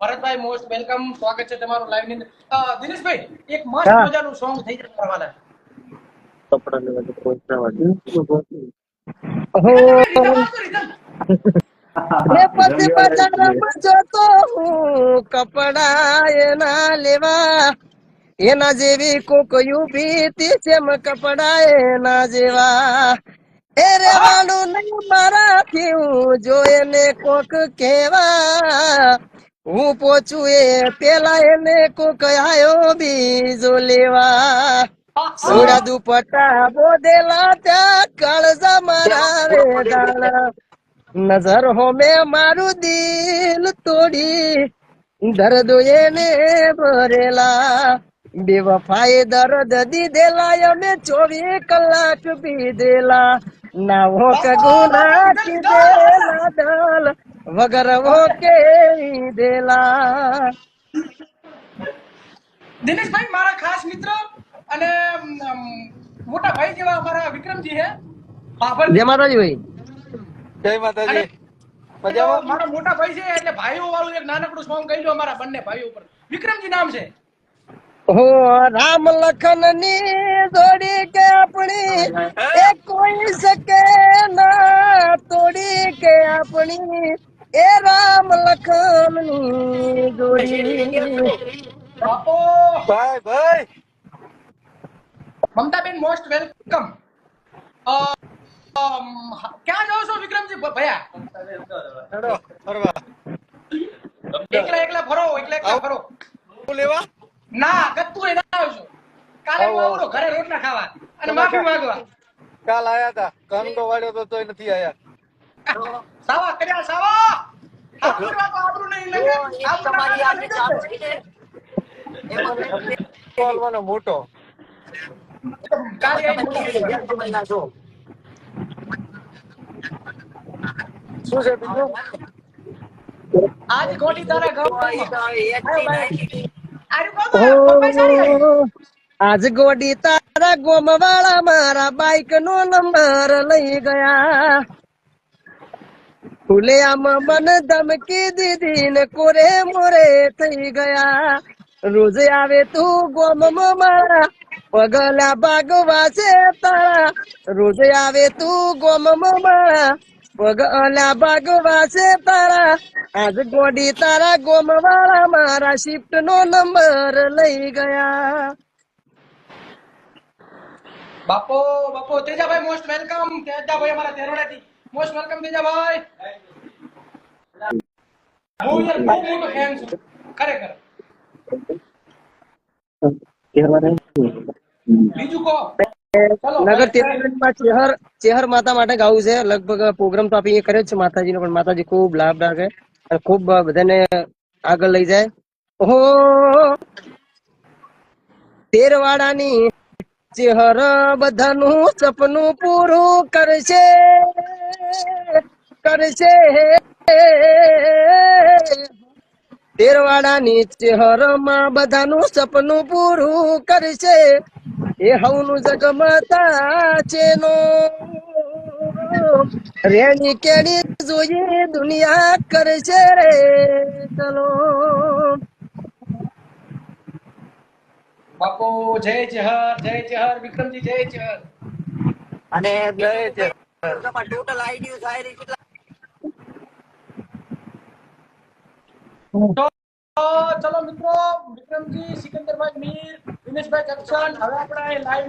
Bharatbhai most welcome સ્વાગત છે તમારું લાઈવની દિનેશભાઈ એક મસ્ત મજાનું સોંગ થઈ જશે કરવાના કપડા લેવા તો પહોંચવા દે. રીધમ આપો, રીધમ. રે પછી બજારમાં જતો હું કપડા એના લેવા. એના જેવી કોક યુબી જેમ કપડા એના જેવા. એ રેવાનું નહીં મારાથી હું જો એને કોક કેવા હું પોચું એ પેલા એને કોક આયો બીજો લેવા. સોડા દુપટ્ટા બોધેલા ત્યાં કાળજા મારા રે દાણા. નજર હોમે મારું દિલ તોડી દર્દ એને ભરેલા. બેવફાએ દર્દ દીધેલા અમે ચોવીસ કલાક પીધેલા. ના કે ગુના કીધેલા દલ વગર વો કે દેલા. દિનેશભાઈ મારા ખાસ મિત્ર અને મોટા ભાઈ જેવા અમારા વિક્રમજી છે. બાભર જય માતાજી ભાઈ. જય માતાજી. મારા મોટા ભાઈ છે એટલે ભાઈઓ વાળું એક નાનકડું સોંગ કહી દો અમારા બંને ભાઈઓ ઉપર. વિક્રમજી નામ છે. હો રામ લખનની જોડી કે આપણી? એ કોઈ શકે ના તોડી કે આપણી? એ રામ લખનની જોડી બાપો! ભાઈ ભાઈ! મમતાબેન મોસ્ટ વેલકમ ક્યાં જાઓ છો વિક્રમજી? ભયા. ફરવા. એકલા એકલા ફરો એકલા એકલા ફરો. લેવા? ના ગત્તુ એ ના આવજો. કાલે હું આવડો ઘરે રોટલા ખાવા. અને માફી માંગવા કાલ આયા તા. કંડો વાળ્યો તો તોય નથી આયા. સાવા કર્યા સાવા! મોટો. શું છે બીજું? આજ તારા. ઓ આજ ગોડી તારા ગોમવાળા મારા બાઈક નો નંબર લઈ ગયા. ફૂલે આમ મને ધમકી દીધી ને કોરે મોરે થઈ ગયા. રોજ આવે તું ગોમમાં મારા, પગલા ભાગવા છે તારા. રોજ આવે તું ગોમમાં મારા, પગલા ભાગવા છે તારા. આજ ગોડી તારા ગોમવાળા મારા શિફ્ટ નો નંબર લઈ ગયા. બાપો બાપો, તેજાભાઈ મોસ્ટ વેલકમ તેજાભાઈ અમારા તેરોડાથી મોસ્ટ વેલકમ તેજાભાઈ હું યાર બહુ મોટો ફેન છું ખરેખર બીજું કહો નગર તેરમાં ચેહર ચેહર માતા માટે ગાવું છે લગભગ પ્રોગ્રામ તો આપણે કર્યો છે માતાજીનો પણ માતાજી ખૂબ લાભ રાખે અને ખૂબ બધાને આગળ લઈ જાય ઓહો તેરવાડાની ચેહર બધાનું સપનું પૂરું કરશે કરશે તેરવાડાની ચેહરમાં બધાનું સપનું પૂરું કરશે. એ હવનું જગમતા ચેનો. રેણી કેણી જોઈએ દુનિયા કરશે રે ચલો. બાપો જય જહર જય જહર વિક્રમજી જય જહર. અને જય જહર. તમારે ટોટલ આઈડિયો થાય રહી કેટલા તો ચલો મિત્રો વિક્રમજી સિકંદરભાઈ મીર દિનેશભાઈ કક્ષન હવે આપણે લાઈવ